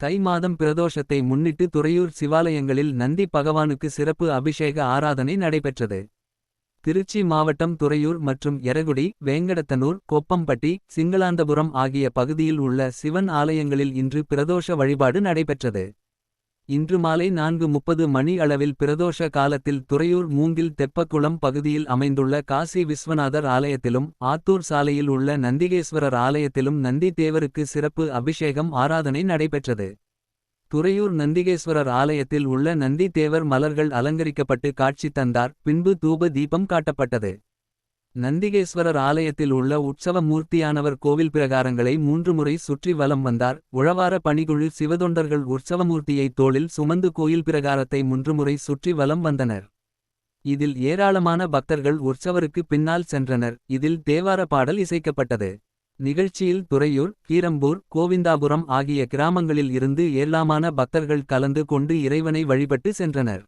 தை மாதம் பிரதோஷத்தை முன்னிட்டு துறையூர் சிவாலயங்களில் நந்தி பகவானுக்கு சிறப்பு அபிஷேக ஆராதனை நடைபெற்றது. திருச்சி மாவட்டம் துறையூர் மற்றும் எரகுடி வேங்கடத்தனூர் கொப்பம்பட்டி சிங்களாந்தபுரம் ஆகிய பகுதியில் உள்ள சிவன் ஆலயங்களில் இன்று பிரதோஷ வழிபாடு நடைபெற்றது. இன்று மாலை நான்கு முப்பது மணி அளவில் பிரதோஷ காலத்தில் துறையூர் மூங்கில் தெப்பக்குளம் பகுதியில் அமைந்துள்ள காசி விஸ்வநாதர் ஆலயத்திலும் ஆத்தூர் சாலையில் உள்ள நந்திகேஸ்வரர் ஆலயத்திலும் நந்தி தேவருக்கு சிறப்பு அபிஷேகம் ஆராதனை நடைபெற்றது. துறையூர் நந்திகேஸ்வரர் ஆலயத்தில் உள்ள நந்தி தேவர் மலர்கள் அலங்கரிக்கப்பட்டு காட்சி தந்தார் பின்பு தூப தீபம் காட்டப்பட்டது. நந்திகேஸ்வரர் ஆலயத்தில் உள்ள உற்சவ மூர்த்தியானவர் கோவில் பிரகாரங்களை மூன்று முறை சுற்றி வலம் வந்தார். உழவார பணிகுழு சிவதொண்டர்கள் உற்சவமூர்த்தியை தோளில் சுமந்து கோயில் பிரகாரத்தை மூன்று முறை சுற்றி வலம் வந்தனர். இதில் ஏராளமான பக்தர்கள் உற்சவருக்கு பின்னால் சென்றனர். இதில் தேவார பாடல் இசைக்கப்பட்டது. நிகழ்ச்சியில் துறையூர் கீரம்பூர் கோவிந்தாபுரம் ஆகிய கிராமங்களில் இருந்து ஏராளமான பக்தர்கள் கலந்து கொண்டு இறைவனை வழிபட்டு சென்றனர்.